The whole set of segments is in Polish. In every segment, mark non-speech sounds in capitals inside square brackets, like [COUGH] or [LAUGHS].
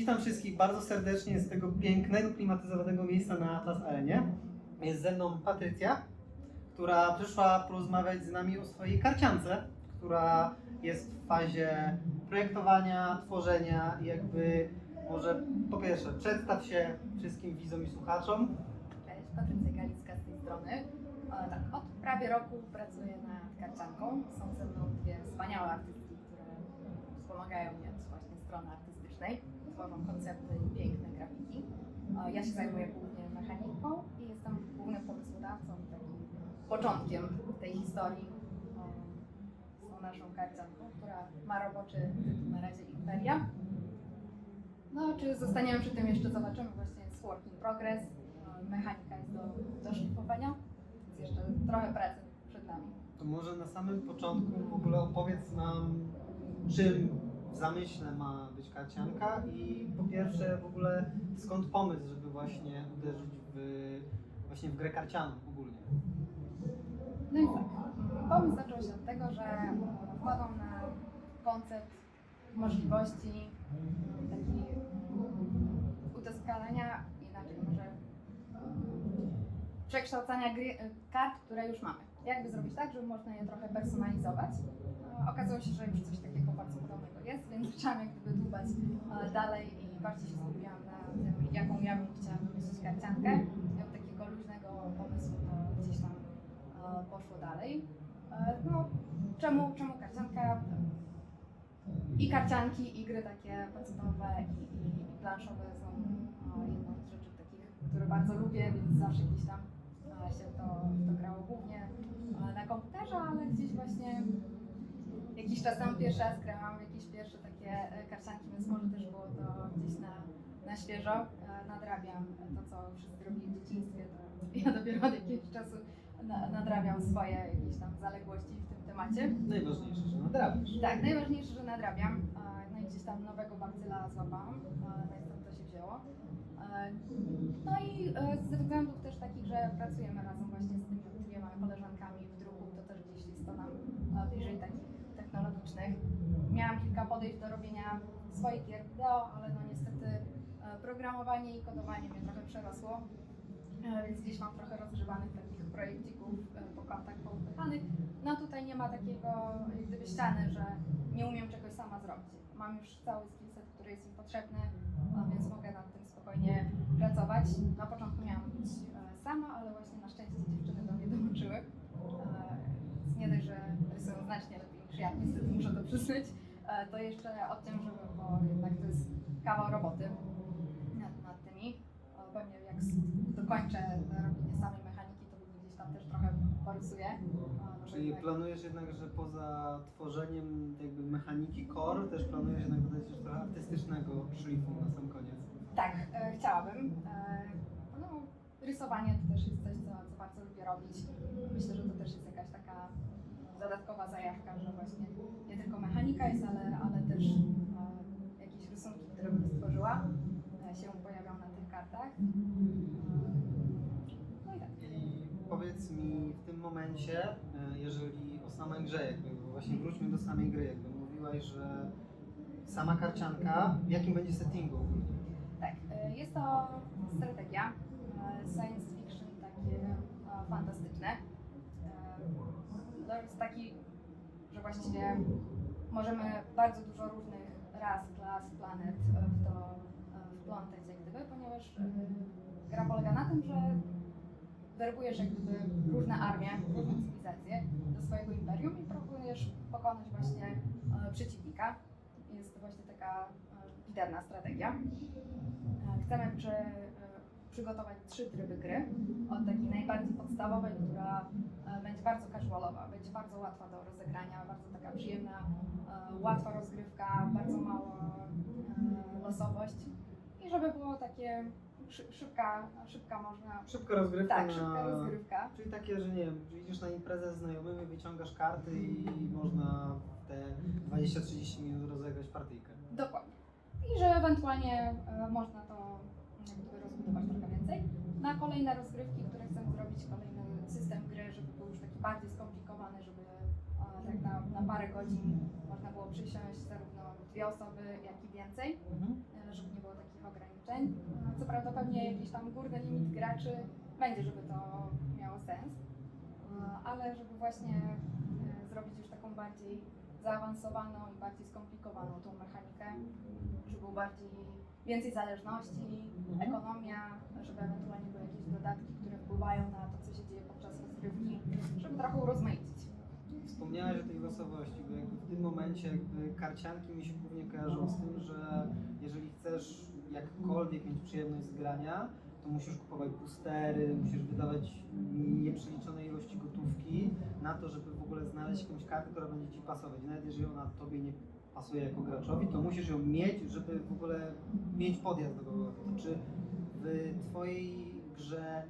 Witam wszystkich bardzo serdecznie z tego pięknego, klimatyzowanego miejsca na Atlas Arenie. Jest ze mną Patrycja, która przyszła porozmawiać z nami o swojej karciance, która jest w fazie projektowania, tworzenia i jakby może po pierwsze przedstaw się wszystkim widzom i słuchaczom. Cześć, Patrycja Galicka z tej strony. E, tak, od prawie roku pracuję nad karcianką. Są ze mną dwie wspaniałe artystki, które wspomagają mnie od właśnie strony artystycznej. Tworzą koncepty i piękne grafiki. Ja się zajmuję głównie mechaniką i jestem głównym pomysłodawcą i takim początkiem tej historii z naszą karcianką, która ma roboczy tytuł na razie Imperia. No, czy zostaniemy przy tym jeszcze zobaczymy, właśnie jest work in progress, mechanika jest do, do szlifowania, więc jeszcze trochę pracy przed nami. To może na samym początku w ogóle opowiedz nam, czym zamyśle ma być karcianka i po pierwsze w ogóle skąd pomysł, żeby właśnie uderzyć w, właśnie w grę karcianą ogólnie. No i tak, pomysł zaczął się od tego, że wpadłam na koncept możliwości takiej udoskonalenia, inaczej może przekształcania gry, kart, które już mamy. Jakby zrobić tak, żeby można je trochę personalizować. E, Okazało się, że już coś takiego bardzo jest, więc zaczęłam jak gdyby dłubać e, dalej i bardziej się skupiłam na tym, jaką ja bym chciała wymyślić karciankę. I od takiego luźnego pomysłu to gdzieś tam e, poszło dalej. E, No, czemu, czemu karcianka? I karcianki, i gry takie podstawowe i, i, i planszowe są jedną z rzeczy takich, które bardzo lubię, więc zawsze gdzieś tam się to, to grało głównie na komputerze, ale gdzieś właśnie jakiś czas temu pierwszy raz grałam jakieś pierwsze takie e, karcianki, więc może też było to gdzieś na, na świeżo. E, Nadrabiam to, co wszyscy robili w dzieciństwie, to ja [LAUGHS] dopiero od jakiegoś czasu na, nadrabiam swoje jakieś tam zaległości w tym temacie. Najważniejsze, że nadrabiasz. Tak, najważniejsze, że nadrabiam. E, No i gdzieś tam nowego bakcyla złapałam, no i stąd to się wzięło. No i ze względów też takich, że pracujemy razem właśnie z tymi dwiema koleżankami w druku, to też gdzieś jest to nam e, bliżej takich Miałam kilka podejść do robienia swoich gier wideo, ale no niestety e, programowanie i kodowanie mnie trochę przerosło. E, Więc gdzieś mam trochę rozgrzewanych takich projekcików e, po kątach poupychanych. No tutaj nie ma takiego jak gdyby ściany, że nie umiem czegoś sama zrobić. Mam już cały skillset, który jest mi potrzebny, więc mogę nad tym spokojnie pracować. Na początku miałam być sama, ale właśnie na szczęście dziewczyny do mnie dołączyły. Więc nie dość, że rysują znacznie lepiej ja, niestety muszę to przyznać, e, to jeszcze odciążyły, bo jednak to jest kawał roboty nad, nad tymi. Pewnie jak dokończę robienie samej mechaniki, to gdzieś tam też trochę porysuję. E, Czyli planujesz jednak, że poza tworzeniem jakby mechaniki core, też planujesz jednak dodać jeszcze trochę artystycznego szlifu na sam koniec. Tak, e, chciałabym. E, no, rysowanie to też jest coś, co, co bardzo lubię robić. Myślę, że to też jest jakaś taka dodatkowa zajawka, że właśnie nie tylko mechanika jest, ale, ale też e, jakieś rysunki, które bym stworzyła, e, się pojawią na tych kartach. E, no i tak. I powiedz mi w tym momencie, e, jeżeli o samej grze, jakby bo właśnie wróćmy do samej gry, jakby mówiłaś, że sama karcianka, w jakim będzie settingu? Tak, e, jest to strategia, science fiction takie fantastyczne. To jest taki, że właściwie możemy bardzo dużo różnych ras, klas, planet e, w to e, wplątać jak gdyby, ponieważ e, gra polega na tym, że werbujesz jak gdyby różne armie, różne cywilizacje do swojego imperium i próbujesz pokonać właśnie przeciwnika. Jest to właśnie taka liderna strategia. Chcemy e, przygotować trzy tryby gry. Od takiej najbardziej podstawowej, która e, będzie bardzo casualowa, będzie bardzo łatwa do rozegrania, bardzo taka przyjemna, e, łatwa rozgrywka, bardzo mało e, losowość. I żeby było takie szy- szybka, szybka można. Szybka rozgrywka Tak, na... szybka rozgrywka. Czyli takie, że nie wiem, idziesz na imprezę z znajomymi, wyciągasz karty i można te 20-30 minut rozegrać partyjkę. Dokładnie. I że ewentualnie można to jak gdyby rozbudować trochę więcej. Na kolejne rozgrywki, które chcemy zrobić, kolejny system gry, żeby był już taki bardziej skomplikowany, żeby e, tak na, na parę godzin można było przysiąść zarówno dwie osoby, jak i więcej, Mhm. e, żeby nie było to, to pewnie jakiś tam górny limit graczy będzie, żeby to miało sens. E, Ale żeby właśnie e, zrobić już taką bardziej zaawansowaną i bardziej skomplikowaną tą mechanikę, żeby było bardziej więcej zależności, Mhm. ekonomia, żeby ewentualnie były jakieś dodatki, które wpływają na to, co się dzieje podczas rozgrywki, żeby trochę urozmaicić. Wspomniałeś o tej losowości, bo jakby w tym momencie jakby karcianki mi się głównie kojarzą z tym, że jeżeli chcesz jakkolwiek mieć przyjemność z grania, to musisz kupować boostery, musisz wydawać nieprzeliczone ilości gotówki na to, żeby w ogóle znaleźć jakąś kartę, która będzie Ci pasować. Nawet jeżeli ona Tobie nie pasuje jako graczowi, to musisz ją mieć, żeby w ogóle mieć podjazd do. To czy w Twojej grze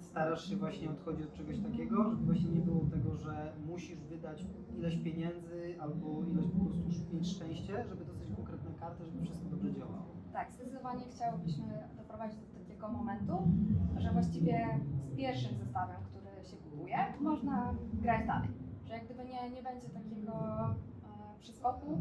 starasz się właśnie odchodzić od czegoś takiego, żeby właśnie nie było tego, że musisz wydać ileś pieniędzy albo ileś po prostu mieć szczęście, żeby dostać konkretne karty, żeby wszystko dobrze działało. Tak, zdecydowanie chciałobyśmy doprowadzić do takiego momentu, że właściwie z pierwszym zestawem, który się kupuje, można grać dalej. Że jak gdyby nie, nie będzie takiego e, przeskoku,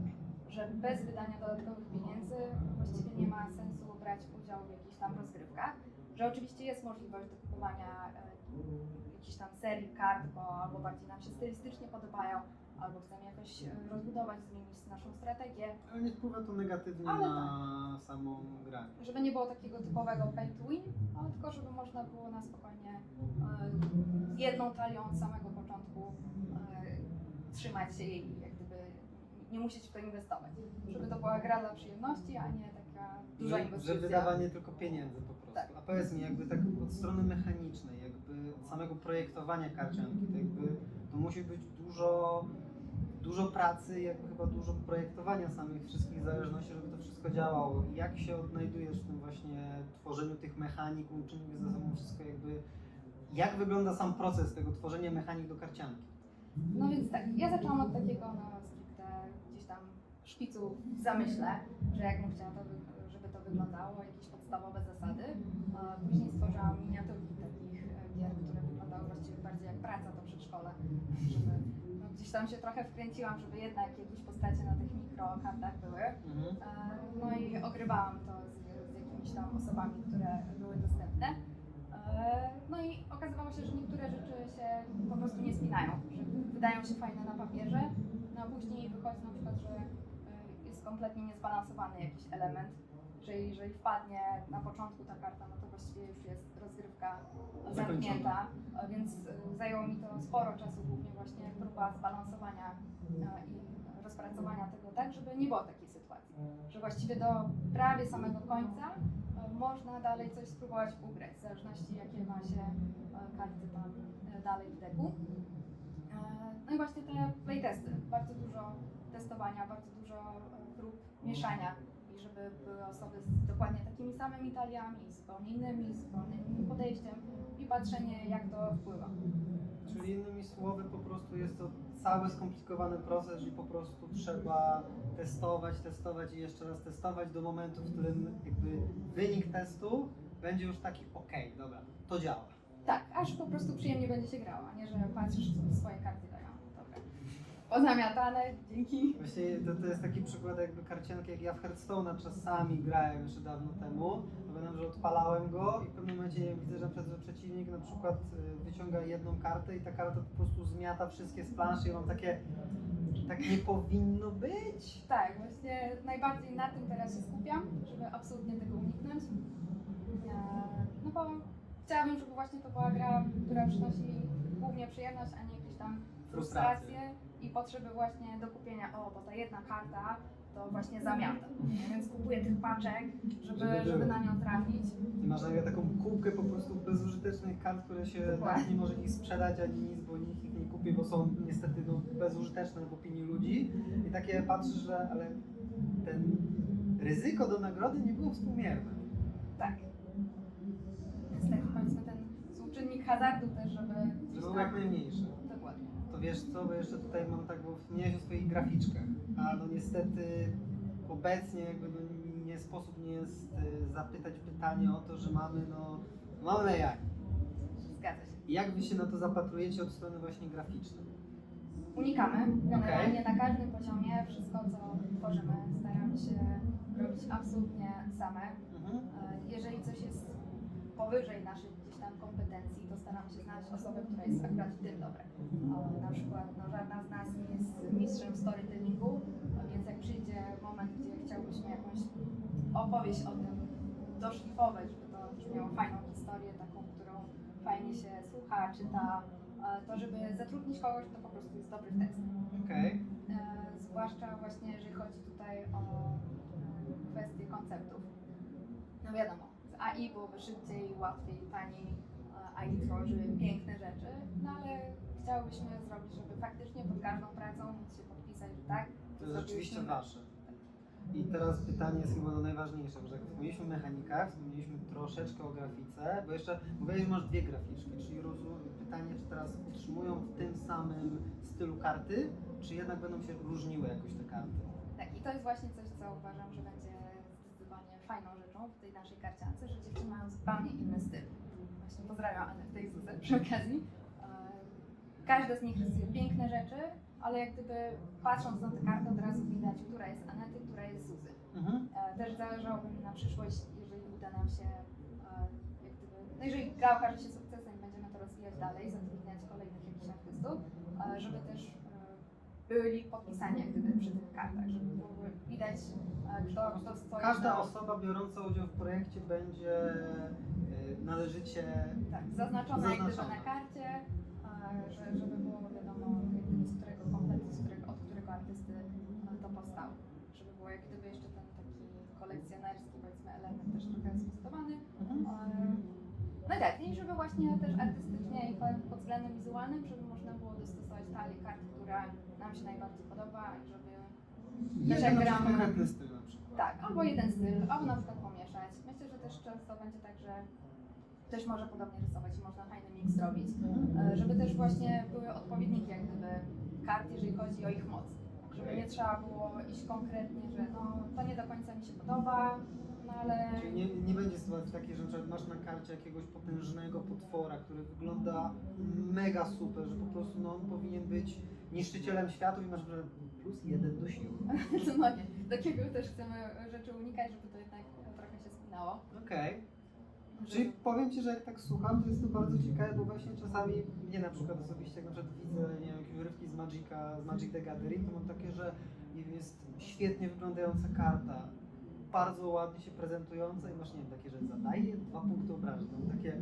że bez wydania dodatkowych pieniędzy właściwie nie ma sensu brać udziału w jakichś tam rozgrywkach. Że oczywiście jest możliwość do kupowania e, jakichś tam serii kart, bo albo bardziej nam się stylistycznie podobają, albo chcemy jakoś e, rozbudować, zmienić naszą strategię. Ale nie wpływa to negatywnie Ale na samą grę. żeby nie było takiego typowego pay to win, ale tylko żeby można było na spokojnie e, z jedną talią od samego początku e, trzymać się jej jak nie musieć w to inwestować. Żeby to była gra dla przyjemności, a nie taka duża inwestycja. że wydawanie tylko pieniędzy po prostu. Tak. A powiedz mi, jakby tak od strony mechanicznej, jakby od samego projektowania karcianki, to jakby to musi być dużo, dużo pracy, jakby chyba dużo projektowania samych wszystkich zależności, żeby to wszystko działało. Jak się odnajdujesz w tym właśnie tworzeniu tych mechanik, łączeniu ze sobą wszystko jakby, jak wygląda sam proces tego tworzenia mechanik do karcianki? No więc tak, ja zaczęłam od takiego gdzieś tam szpicu w zamyśle, że jak bym chciała, to, żeby to wyglądało, jakieś podstawowe zasady. Później stworzyłam miniaturki takich e, gier, które wyglądały właściwie bardziej jak praca do przedszkola, [LAUGHS] żeby no, gdzieś tam się trochę wkręciłam, żeby jednak jakieś postacie na tych mikrokartach były. Mhm. E, No i ogrywałam to z, z jakimiś tam osobami, które były dostępne. E, No i okazywało się, że niektóre rzeczy się po prostu nie spinają, że wydają się fajne na papierze, no a później wychodzi na przykład, że jest kompletnie niezbalansowany jakiś element, że jeżeli wpadnie na początku ta karta, no to właściwie już jest rozgrywka zamknięta, e, więc zajęło mi to sporo czasu, głównie właśnie próba zbalansowania e, i rozpracowania tego tak, żeby nie było takiej sytuacji, że właściwie do prawie samego końca e, można dalej coś spróbować ugrać, w zależności jakie ma się karty tam dalej w deku. No i właśnie te playtesty, bardzo dużo testowania, bardzo dużo mieszania i żeby były osoby z dokładnie takimi samymi taliami, zupełnie innymi, zupełnie innym podejściem i patrzenie jak to wpływa. Czyli innymi słowy, po prostu jest to cały skomplikowany proces, że po prostu trzeba testować, testować i jeszcze raz testować do momentu, w którym jakby wynik testu będzie już taki, okej, dobra, to działa. Tak, aż po prostu przyjemnie będzie się grało, a nie że patrzysz co swoje karty. Pozamiatane, dzięki. Właśnie to, to jest taki przykład jakby karcianki, jak ja w Hearthstone'a czasami grałem jeszcze dawno temu. Pamiętam, że odpalałem go i w pewnym momencie widzę, że, że przeciwnik na przykład y, wyciąga jedną kartę i ta karta po prostu zmiata wszystkie z planszy i mam takie, tak nie powinno być. Tak, właśnie najbardziej na tym teraz się skupiam, żeby absolutnie tego uniknąć. Eee, No bo chciałabym, żeby właśnie to była gra, która przynosi głównie przyjemność, a nie jakieś tam Frustrację. frustracje i potrzeby właśnie do kupienia, o, bo ta jedna karta to właśnie zamiata. Więc kupuję tych paczek, Żeby żeby, na nią trafić. I masz nagle taką kubkę po prostu bezużytecznych kart, które się nie może ich sprzedać ani nic, bo nikt ich nie kupi, bo są niestety no, bezużyteczne w opinii ludzi. I takie patrzysz, że ale ten ryzyko do nagrody nie było współmierne. Tak. Więc tak powiedzmy ten współczynnik hazardu też, żeby Żeby było jak tam... wiesz co, bo jeszcze tutaj mam tak, bo wspomniałeś o swoich graficzkach, a no niestety obecnie jakby no nie sposób nie jest y, zapytać pytanie o to, że mamy no, mamy AI. Zgadza się. Jak wy się na to zapatrujecie od strony właśnie graficznej? unikamy. Generalnie na każdym poziomie wszystko, co tworzymy, staramy się robić absolutnie same. Mhm. E, Jeżeli coś jest powyżej naszych tam kompetencji, to staramy się znaleźć osobę, która jest akurat w tym dobra. Na przykład no, żadna z nas nie jest mistrzem storytellingu, a więc jak przyjdzie moment, gdzie chciałbyśmy jakąś opowieść o tym doszlifować, żeby to też miało fajną historię, taką, którą fajnie się słucha, czyta, e, to żeby zatrudnić kogoś, to po prostu jest dobry w tekst. Okej. E, zwłaszcza właśnie jeżeli chodzi tutaj o e, kwestie konceptów. No wiadomo, AI byłoby szybciej, łatwiej, taniej, e, AI tworzy piękne rzeczy, no ale chciałybyśmy zrobić, żeby faktycznie pod każdą pracą móc się podpisać, że tak, To jest rzeczywiście wasze. I teraz pytanie jest chyba najważniejsze, że jak wspomnieliśmy o mechanikach, wspomnieliśmy troszeczkę o grafice, bo jeszcze mówiłeś, że masz dwie graficzki, czyli rozumiem, pytanie, czy teraz utrzymują w tym samym stylu karty, czy jednak będą się różniły jakoś te karty? Tak, i to jest właśnie coś, co uważam, że będzie w tej naszej karciance, że dziewczyny mają zupełnie inny styl. Właśnie pozdrawiam Anetę i Zuzę przy okazji. E, Każda z nich rysuje piękne rzeczy, ale jak gdyby patrząc na tę kartę od razu widać, która jest Anety, która jest Zuzy. Mhm. E, Też zależałoby mi na przyszłość, jeżeli uda nam się, e, jak gdyby, no jeżeli gra okaże się sukcesem i będziemy to rozwijać dalej, zatrudniać kolejnych jakichś artystów, żeby też byli podpisani jak gdyby przy tych kartach, żeby było widać, e, kto, kto stoi Każda za- osoba biorąca udział w projekcie będzie y, należycie tak, zaznaczona jak gdyby Zaznaczona. na karcie, e, że, żeby było wiadomo z którego kompletu, z którego, od którego artysty e, to powstało. Żeby było jak gdyby jeszcze ten taki kolekcjonerski powiedzmy element też trochę zbustowany. Mhm. E, No i tak, i żeby właśnie też artystycznie i pod- pod względem wizualnym, żeby można było dostosować talię kart, która nam się najbardziej podoba i żeby Jeden gramy- konkretny styl na przykład. tak, albo jeden styl, albo na przykład pomieszać. Myślę, że też często będzie tak, że ktoś może podobnie rysować i można fajny mix zrobić, e, żeby też właśnie były odpowiedniki jak gdyby kart, jeżeli chodzi o ich moc. Żeby nie trzeba było iść konkretnie, że no to nie do końca mi się podoba, no ale Czyli nie, nie będzie sytuacji takiej, że masz na karcie jakiegoś potężnego potwora, który wygląda mega super, że po prostu no, on powinien być niszczycielem światu i masz plus jeden do siły. no [LAUGHS] nie, takiego też chcemy rzeczy unikać, żeby to jednak trochę się spinało. Okej. Czyli powiem Ci, że jak tak słucham, to jest to bardzo ciekawe, bo właśnie czasami mnie na przykład osobiście, jak na przykład widzę nie wiem, jakieś urywki z Magica, z Magic the Gathering, to mam takie, że nie wiem, jest świetnie wyglądająca karta, bardzo ładnie się prezentująca i masz, nie wiem, takie, że zadaje dwa punkty obrażeń. Mam takie,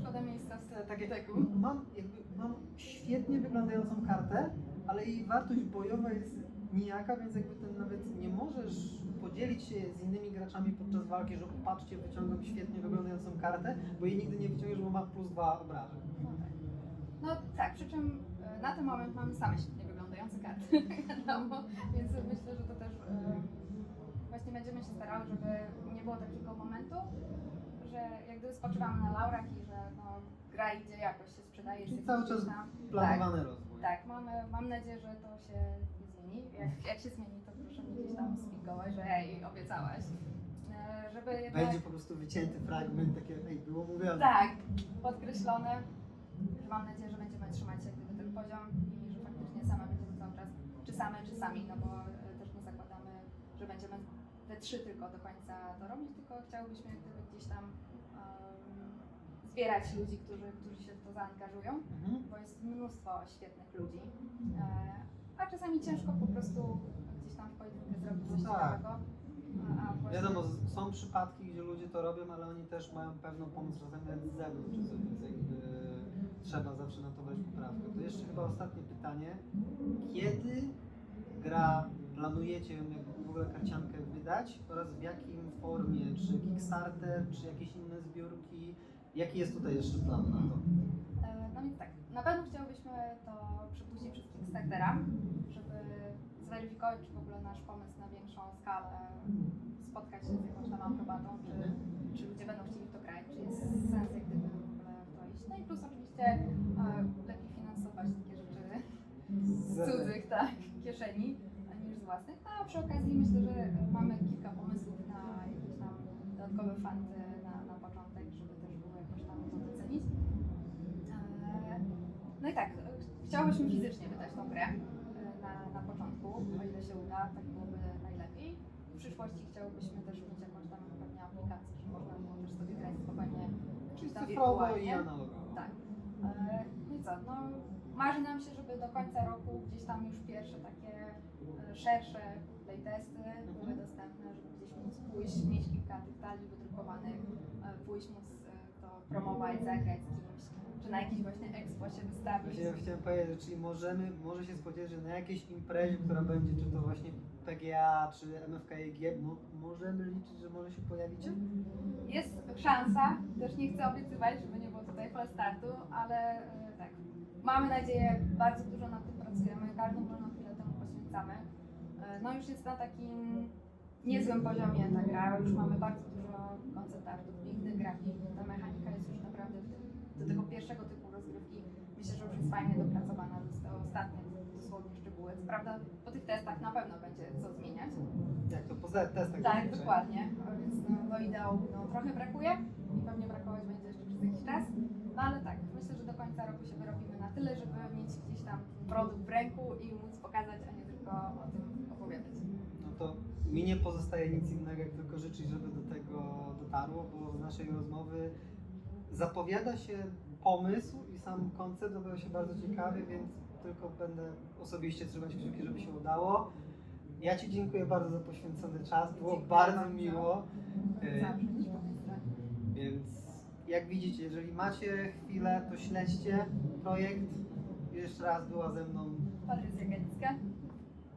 Szkoda miejsca w takie mam, jakby, mam świetnie wyglądającą kartę, ale jej wartość bojowa jest nijaka, więc jakby ten nawet nie możesz podzielić się z innymi graczami podczas walki, że patrzcie, wyciągam świetnie wyglądającą kartę, bo jej nigdy nie wyciągniesz, bo ma plus dwa obrażeń. No tak. Tak, przy czym e, na ten moment mamy same świetnie wyglądające karty, [LAUGHS] wiadomo, więc myślę, że to też e, właśnie będziemy się starały, żeby nie było takiego momentu, że jak gdyby spoczywamy na laurach i że no, gra idzie jakoś się sprzedaje. Czyli cały czas tam- Planowany rozwój. Tak, mamy, mam nadzieję, że to się nie zmieni. Jak, jak się zmieni, to proszę mnie gdzieś tam spingować, że hej, obiecałaś. E, Żeby jednak... Będzie po prostu wycięty fragment, takie, ej, było mówione. Tak, podkreślone. Mam nadzieję, że będziemy trzymać jak gdyby ten poziom i że faktycznie same będziemy cały czas, czy same, czy sami, no bo e, też nie zakładamy, że będziemy we trzy tylko do końca to robić, tylko chciałybyśmy jak gdyby gdzieś tam zbierać ludzi, którzy, którzy się w to zaangażują, Mhm. bo jest mnóstwo świetnych ludzi, e, a czasami ciężko po prostu gdzieś tam w pojedynkę zrobić coś No tak. ciekawego. Właśnie... Wiadomo, są przypadki, gdzie ludzie to robią, ale oni też mają pewną pomoc czasami nawet z zewnątrz, więc jakby trzeba zawsze na to brać poprawkę. To jeszcze chyba ostatnie pytanie. Kiedy gra planujecie w ogóle karciankę wydać oraz w jakim formie? Czy Kickstarter, czy jakieś inne zbiórki? Jaki jest tutaj jeszcze plan na to? E, No więc tak, na pewno chciałbyśmy to przepuścić przez Kickstartera, żeby zweryfikować, czy w ogóle nasz pomysł na większą skalę spotkać się z jakąś tam aprobatą, czy, czy ludzie będą chcieli w to grać, czy jest sens jak gdyby w ogóle w to iść. No i plus oczywiście e, lepiej finansować takie rzeczy z cudzych tak, kieszeni niż z własnych. No, a przy okazji myślę, że mamy kilka pomysłów na jakieś tam dodatkowe fanty na, na początek, żeby też było jakoś tam to docenić. Eee, No i tak, e, chciałybyśmy fizycznie wydać tą grę e, na, na początku, o ile się uda, tak byłoby najlepiej. W przyszłości chciałybyśmy też mieć jakąś tam pewnie aplikację, że można było też sobie grać spokojnie cyfrowo i analogowo. Tak. E, No i co, no marzy nam się, żeby do końca roku gdzieś tam już pierwsze takie e, szersze playtesty były dostępne, żeby gdzieś móc pójść, mieć kilka tych talii wydrukowanych, e, pójść móc promować, zagrać z kimś, czy na jakiś właśnie expo się wystawić. Właśnie chciałem powiedzieć, że czyli możemy, może się spodziewać, że na jakiejś imprezie, która będzie, czy to właśnie PGA, czy MFKG, mo, możemy liczyć, że może się pojawicie? Jest szansa, też nie chcę obiecywać, żeby nie było tutaj startu, ale e, tak, mamy nadzieję, bardzo dużo nad tym pracujemy, każdą wolną chwilę temu poświęcamy. E, No już jest na takim niezłym poziomie ta gra, już mamy bardzo dużo koncept artów, pięknych grafik, ta mechanika jest już naprawdę w tym, do tego pierwszego typu rozgrywki myślę, że już jest fajnie dopracowana, zostały ostatnie dosłownie szczegóły. Co prawda po tych testach na pewno będzie co zmieniać, Jak to po testach tak, dokładnie. Więc no, do ideału no, trochę brakuje i pewnie brakować będzie jeszcze przez jakiś czas. No ale tak, myślę, że do końca roku się wyrobimy na tyle, żeby mieć gdzieś tam produkt w ręku i móc pokazać, a nie tylko o tym opowiadać. No to mi nie pozostaje nic innego, jak tylko życzyć, żeby do tego dotarło, bo z naszej rozmowy zapowiada się pomysł i sam koncept zapowiada się bardzo ciekawy, więc tylko będę osobiście trzymać kciuki, żeby się udało. Ja Ci dziękuję bardzo za poświęcony czas, było Dziękuję bardzo bardzo. miło. Y, tej stronie. Więc jak widzicie, jeżeli macie chwilę, to śledźcie projekt. Jeszcze raz była ze mną Patrycja Galicka.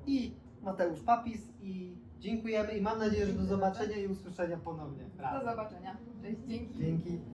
i Mateusz Papis i dziękujemy i mam nadzieję, że do zobaczenia i usłyszenia ponownie. Do Raz. zobaczenia. Cześć, dzięki. Dzięki.